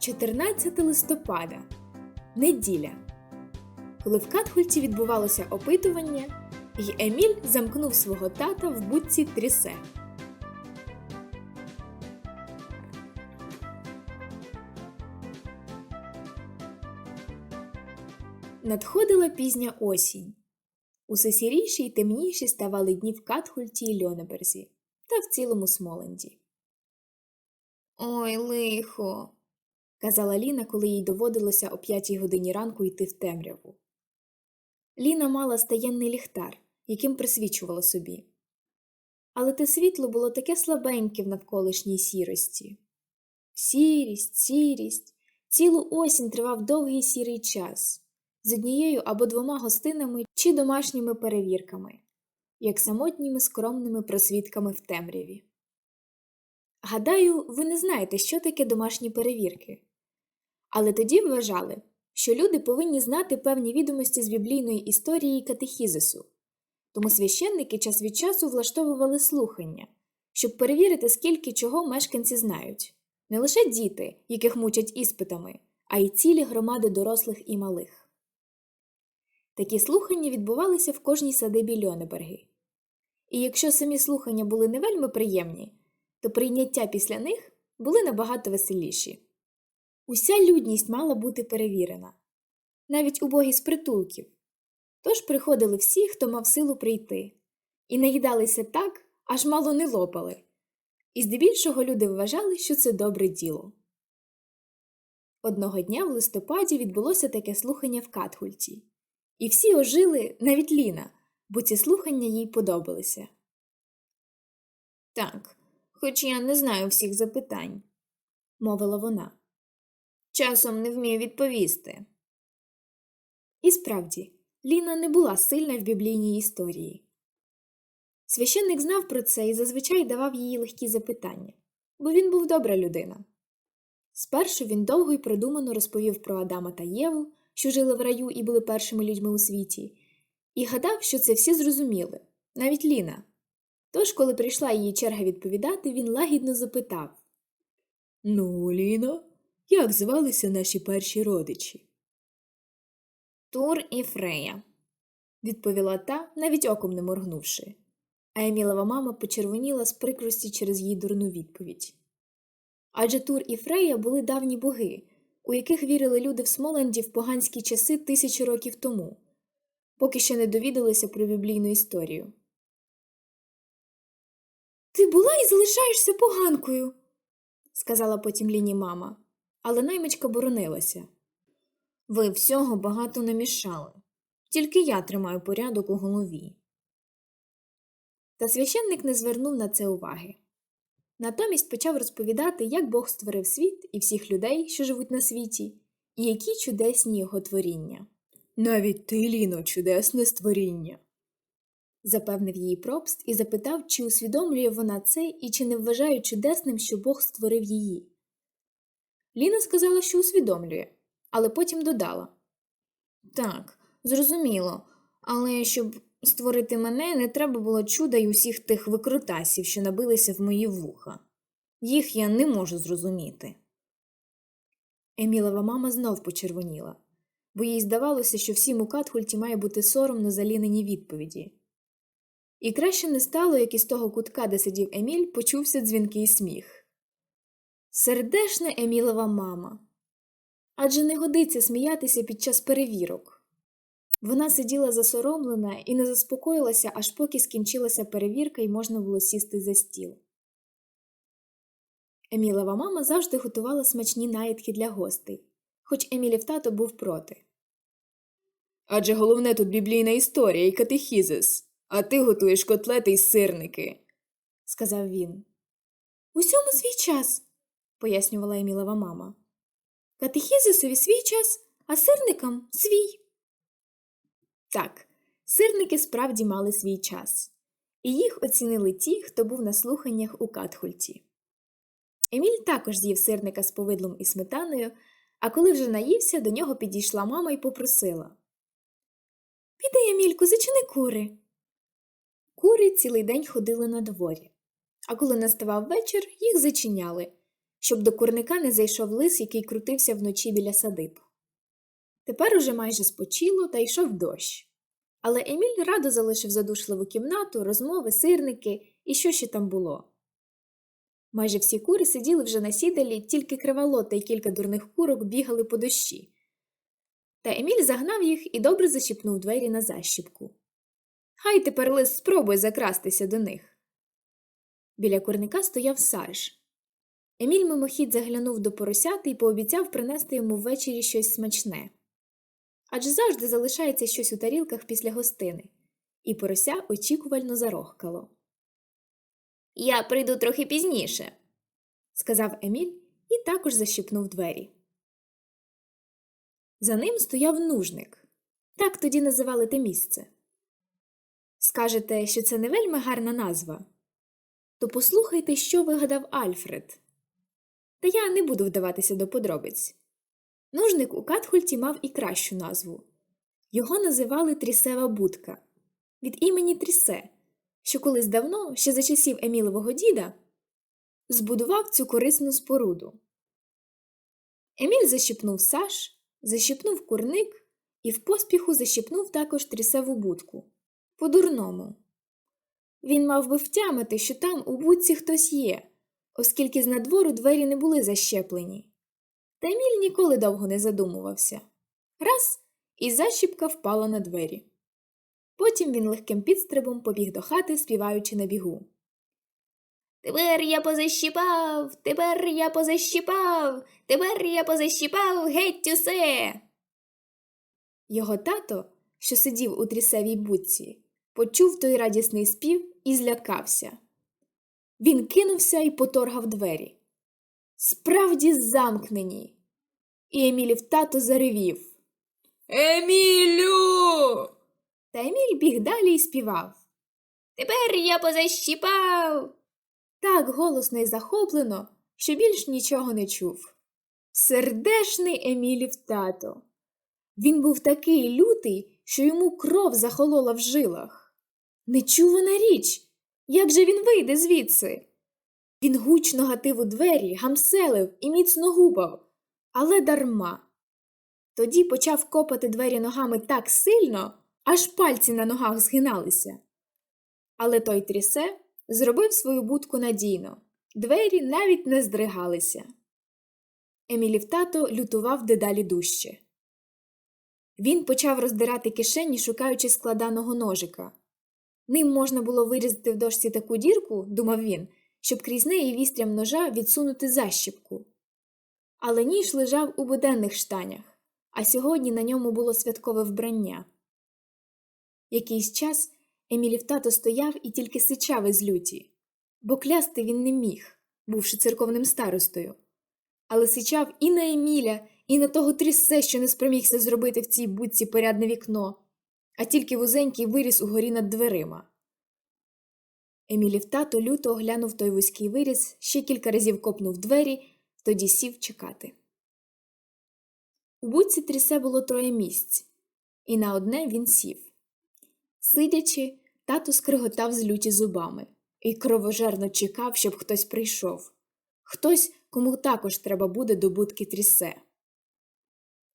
14 листопада. Неділя. Коли в Катхульті відбувалося опитування, і Еміль замкнув свого тата в будці трісе. Надходила пізня осінь. Усе сіріші й темніші ставали дні в Катхульті й Льонеберзі та в цілому Смоленді. Ой, лихо, казала Ліна, коли їй доводилося о п'ятій годині ранку йти в темряву. Ліна мала стаєнний ліхтар, яким присвічувала собі. Але те світло було таке слабеньке в навколишній сірості. Сірість, сірість. Цілу осінь тривав довгий сірий час з однією або двома гостинами чи домашніми перевірками, як самотніми скромними просвідками в темряві. Гадаю, ви не знаєте, що таке домашні перевірки. Але тоді вважали, що люди повинні знати певні відомості з біблійної історії і катехізису, тому священники час від часу влаштовували слухання, щоб перевірити, скільки чого мешканці знають не лише діти, яких мучать іспитами, а й цілі громади дорослих і малих. Такі слухання відбувалися в кожній садибі Льонеберги. І якщо самі слухання були не вельми приємні, то прийняття після них були набагато веселіші. Уся людність мала бути перевірена, навіть убогі з притулків. Тож приходили всі, хто мав силу прийти, і наїдалися так, аж мало не лопали. І здебільшого люди вважали, що це добре діло. Одного дня в листопаді відбулося таке слухання в Катхульті, і всі ожили, навіть Ліна, бо ці слухання їй подобалися. Так, хоч я не знаю всіх запитань, мовила вона. Часом не вмію відповісти. І справді, Ліна не була сильна в біблійній історії. Священник знав про це і зазвичай давав їй легкі запитання, бо він був добра людина. Спершу він довго й продумано розповів про Адама та Єву, що жили в раю і були першими людьми у світі, і гадав, що це всі зрозуміли, навіть Ліна. Тож, коли прийшла її черга відповідати, він лагідно запитав Ну, Ліно, як звалися наші перші родичі? Тур і Фрея, відповіла та, навіть оком не моргнувши. А Емілова мама почервоніла з прикрості через її дурну відповідь. Адже Тур і Фрея були давні боги, у яких вірили люди в Смоленді в поганські часи тисячі років тому, поки ще не довідалися про біблійну історію. Ти була і залишаєшся поганкою, сказала потім Ліні мама, але наймичка боронилася. Ви всього багато намішали, тільки я тримаю порядок у голові. Та священник не звернув на це уваги. Натомість почав розповідати, як Бог створив світ і всіх людей, що живуть на світі, і які чудесні його творіння. Навіть ти, Ліно, чудесне створіння. запевнив її пропст і запитав, чи усвідомлює вона це і чи не вважає чудесним, що Бог створив її. Ліна сказала, що усвідомлює, але потім додала Так, зрозуміло, але щоб створити мене, не треба було чуда й усіх тих викрутасів, що набилися в мої вуха. Їх я не можу зрозуміти. Емілова мама знов почервоніла, бо їй здавалося, що всім у Катхульті має бути соромно за лінені відповіді. І краще не стало, як із того кутка, де сидів Еміль, почувся дзвінкий сміх. Сердешна Емілова мама. Адже не годиться сміятися під час перевірок. Вона сиділа засоромлена і не заспокоїлася, аж поки скінчилася перевірка і можна було сісти за стіл. Емілова мама завжди готувала смачні наїдки для гостей, хоч Емілів тато був проти. Адже головне тут біблійна історія і катехізис, а ти готуєш котлети й сирники, сказав він. Усьому свій час, пояснювала Емілова мама. Катехізисові свій час, а сирникам свій. Так, сирники справді мали свій час, і їх оцінили ті, хто був на слуханнях у Катхульті. Еміль також з'їв сирника з повидлом і сметаною, а коли вже наївся, до нього підійшла мама і попросила Піди, Емільку, зачини кури. Кури цілий день ходили на дворі, а коли наставав вечір, їх зачиняли, щоб до курника не зайшов лис, який крутився вночі біля садиб. Тепер уже майже спочило та йшов дощ. Але Еміль радо залишив задушливу кімнату, розмови, сирники і що ще там було. Майже всі кури сиділи вже на сідалі, тільки кривало та й кілька дурних курок бігали по дощі. Та Еміль загнав їх і добре зачіпнув двері на защіпку. Хай тепер лис спробує закрастися до них. Біля курника стояв Сарж. Еміль мимохідь заглянув до поросяти і пообіцяв принести йому ввечері щось смачне. Адже завжди залишається щось у тарілках після гостини, і порося очікувально зарохкало. Я прийду трохи пізніше, сказав Еміль і також защіпнув двері. За ним стояв нужник. Так тоді називали те місце. Скажете, що це не вельми гарна назва? То послухайте, що вигадав Альфред. Та я не буду вдаватися до подробиць. Нужник у Катхульті мав і кращу назву його називали Трісева будка від імені Трісе, що колись давно, ще за часів Емілового діда, збудував цю корисну споруду. Еміль защіпнув Саш, защіпнув курник і в поспіху защіпнув також трісеву будку. По-дурному. Він мав би втямити, що там у будці хтось є, оскільки з надвору двері не були защеплені. Та Еміль ніколи довго не задумувався. Раз і защіпка впала на двері. Потім він легким підстрибом побіг до хати, співаючи на бігу. Тепер я позащіпав, тепер я позащіпав, тепер я позащіпав геть усе. Його тато, що сидів у трісевій будці, почув той радісний спів і злякався. Він кинувся і поторгав двері. Справді замкнені. І Емілів тато заревів. Емілю. Та Еміль біг далі і співав. Тепер я позащіпав. Так голосно і захоплено, що більш нічого не чув. Сердешний Емілів тато. Він був такий лютий, що йому кров захолола в жилах. Нечувана річ. Як же він вийде звідси? Він гучно гатив у двері, гамселив і міцно гупав, але дарма. Тоді почав копати двері ногами так сильно, аж пальці на ногах згиналися. Але той трісе зробив свою будку надійно, двері навіть не здригалися. Емілів тато лютував дедалі дужче. Він почав роздирати кишені, шукаючи складаного ножика. Ним можна було вирізати в дошці таку дірку, думав він, щоб крізь неї вістрям ножа відсунути защіпку. Але ніж лежав у буденних штанях, а сьогодні на ньому було святкове вбрання. Якийсь час Емілів тато стояв і тільки сичав із люті, бо клясти він не міг, бувши церковним старостою. Але сичав і на Еміля, і на того трісе, що не спромігся зробити в цій будці порядне вікно, а тільки вузенький виріс угорі над дверима. Емілів тато люто оглянув той вузький виріс, ще кілька разів копнув двері, тоді сів чекати. У будці трісе було троє місць, і на одне він сів. Сидячи, тато скриготав з люті зубами і кровожерно чекав, щоб хтось прийшов. Хтось, кому також треба буде до будки трісе.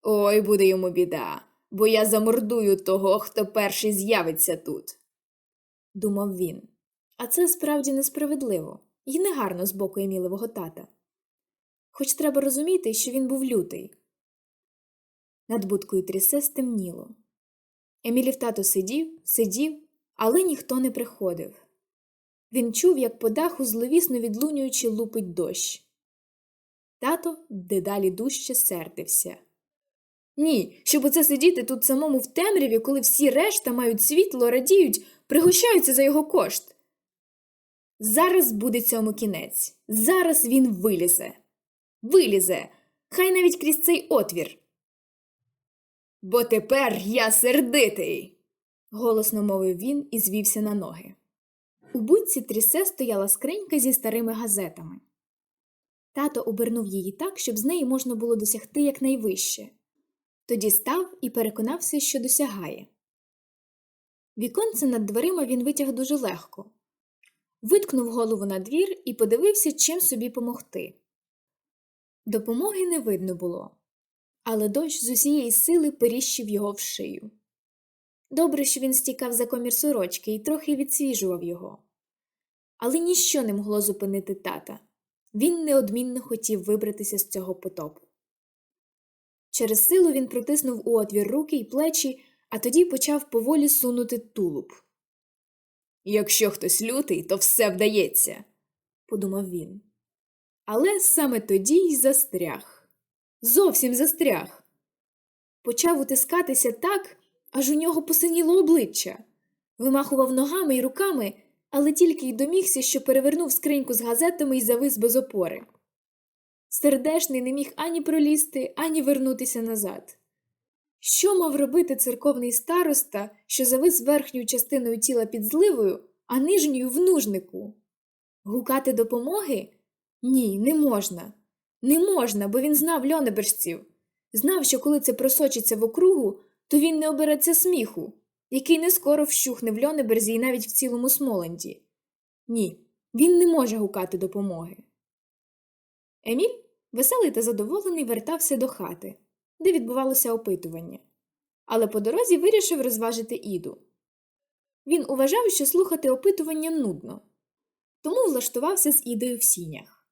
Ой, буде йому біда, бо я замордую того, хто перший з'явиться тут, думав він. А це справді несправедливо і негарно з боку Емілевого тата. Хоч треба розуміти, що він був лютий. Над будкою трісе стемніло. Емілів тато сидів, сидів, але ніхто не приходив. Він чув, як по даху зловісно відлунюючи лупить дощ. Тато дедалі дужче сердився. Ні, щоб оце сидіти тут самому в темряві, коли всі решта мають світло, радіють, пригощаються за його кошт. Зараз буде цьому кінець. Зараз він вилізе. Вилізе, хай навіть крізь цей отвір. Бо тепер я сердитий, голосно мовив він і звівся на ноги. У будці трісе стояла скринька зі старими газетами. Тато обернув її так, щоб з неї можна було досягти якнайвище. Тоді став і переконався, що досягає. Віконце над дверима він витяг дуже легко, виткнув голову на двір і подивився, чим собі помогти. Допомоги не видно було, але дощ з усієї сили періщив його в шию. Добре, що він стікав за комір сорочки і трохи відсвіжував його. Але ніщо не могло зупинити тата. Він неодмінно хотів вибратися з цього потопу. Через силу він протиснув у отвір руки й плечі, а тоді почав поволі сунути тулуб. Якщо хтось лютий, то все вдається, подумав він. Але саме тоді й застряг. Зовсім застряг. Почав утискатися так, аж у нього посиніло обличчя. Вимахував ногами й руками, але тільки й домігся, що перевернув скриньку з газетами і завис без опори. Сердешний не міг ані пролізти, ані вернутися назад. Що мав робити церковний староста, що завис верхньою частиною тіла під зливою, а нижньою в нужнику? Гукати допомоги? Ні, не можна. Не можна, бо він знав льонебержців. Знав, що коли це просочиться в округу, то він не обереться сміху, який не скоро вщухне в льонеберзі і навіть в цілому Смоленді. Ні, він не може гукати допомоги. Еміль, веселий та задоволений, вертався до хати, де відбувалося опитування, але по дорозі вирішив розважити Іду. Він уважав, що слухати опитування нудно, тому влаштувався з Ідою в сінях.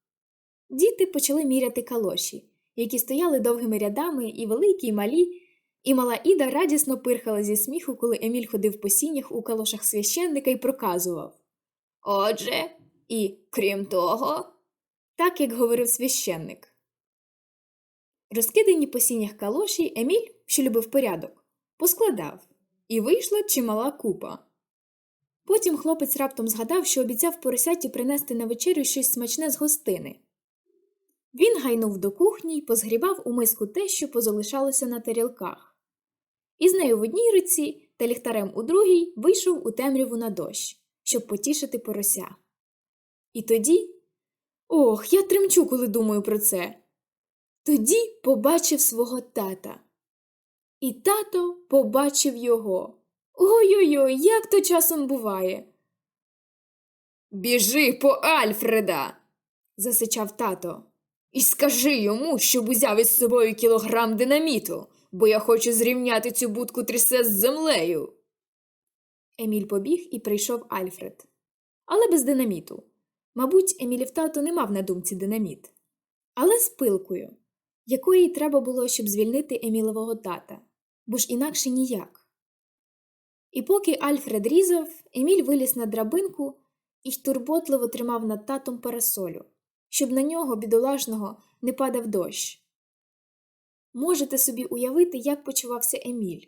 Діти почали міряти калоші, які стояли довгими рядами, і великі, і малі, і мала Іда радісно пирхала зі сміху, коли Еміль ходив по сінях у калошах священника і проказував Отже, і крім того, так як говорив священник. Розкидані по сінях калоші Еміль, що любив порядок, поскладав, і вийшла чимала купа. Потім хлопець раптом згадав, що обіцяв поросяті принести на вечерю щось смачне з гостини. Він гайнув до кухні й позгрібав у миску те, що позалишалося на тарілках. І з нею в одній руці та ліхтарем у другій вийшов у темряву на дощ, щоб потішити порося. І тоді. Ох, я тремчу, коли думаю про це. Тоді побачив свого тата. І тато побачив його. Ой-ой-ой, як то часом буває. Біжи по Альфреда, засичав тато. І скажи йому, щоб узяв із собою кілограм динаміту, бо я хочу зрівняти цю будку трісе з землею. Еміль побіг і прийшов Альфред. Але без динаміту. Мабуть, Емілів тато не мав на думці динаміт. Але з пилкою, якої треба було, щоб звільнити Емілового тата, бо ж інакше ніяк. І поки Альфред різав, Еміль виліз на драбинку і турботливо тримав над татом парасолю, щоб на нього, бідолашного, не падав дощ. Можете собі уявити, як почувався Еміль,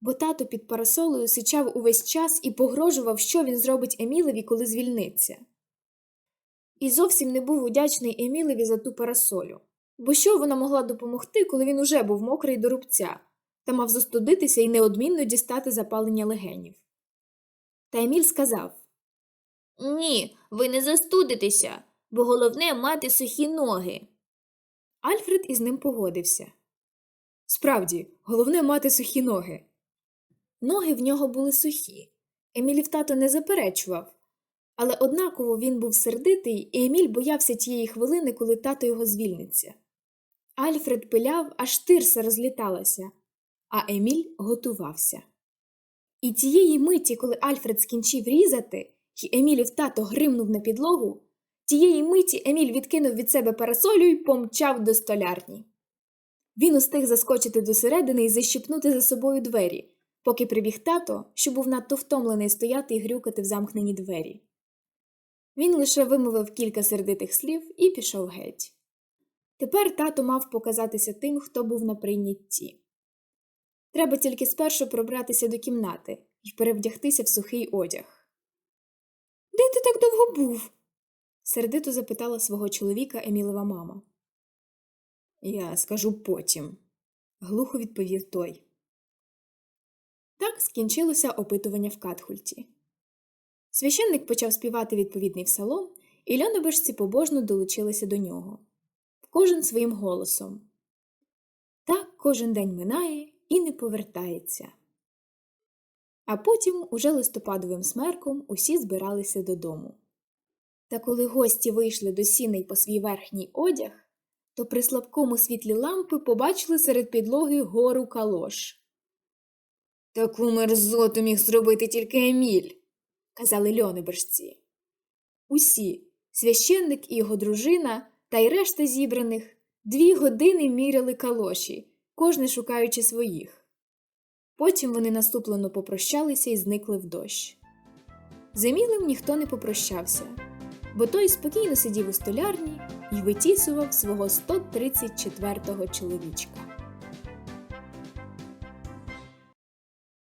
бо тато під парасолею сичав увесь час і погрожував, що він зробить Емілеві, коли звільниться. І зовсім не був удячний Емілеві за ту парасолю, бо що вона могла допомогти, коли він уже був мокрий до рубця та мав застудитися і неодмінно дістати запалення легенів. Та Еміль сказав Ні, ви не застудитеся, бо головне мати сухі ноги. Альфред із ним погодився. Справді, головне мати сухі ноги. Ноги в нього були сухі. Емілів тато не заперечував, але однаково він був сердитий, і Еміль боявся тієї хвилини, коли тато його звільниться. Альфред пиляв, аж тирса розліталася а Еміль готувався. І тієї миті, коли Альфред скінчив різати, і Емілів тато гримнув на підлогу, тієї миті Еміль відкинув від себе парасолю й помчав до столярні. Він устиг заскочити досередини і защіпнути за собою двері, поки прибіг тато, що був надто втомлений стояти і грюкати в замкнені двері. Він лише вимовив кілька сердитих слів і пішов геть. Тепер тато мав показатися тим, хто був на прийнятті. Треба тільки спершу пробратися до кімнати і перевдягтися в сухий одяг. Де ти так довго був? сердито запитала свого чоловіка Емілова мама. Я скажу потім, глухо відповів той. Так скінчилося опитування в Катхульті. Священник почав співати відповідний псалом, і льонобежці побожно долучилися до нього. Кожен своїм голосом. Так кожен день минає і не повертається. А потім, уже листопадовим смерком, усі збиралися додому. Та коли гості вийшли до сіней по свій верхній одяг, то при слабкому світлі лампи побачили серед підлоги гору калош. Таку мерзоту міг зробити тільки Еміль, казали льонебержці. Усі священник і його дружина та й решта зібраних дві години міряли калоші, кожне шукаючи своїх. Потім вони наступлено попрощалися і зникли в дощ. Зимілим ніхто не попрощався, бо той спокійно сидів у столярні і витісував свого 134-го чоловічка.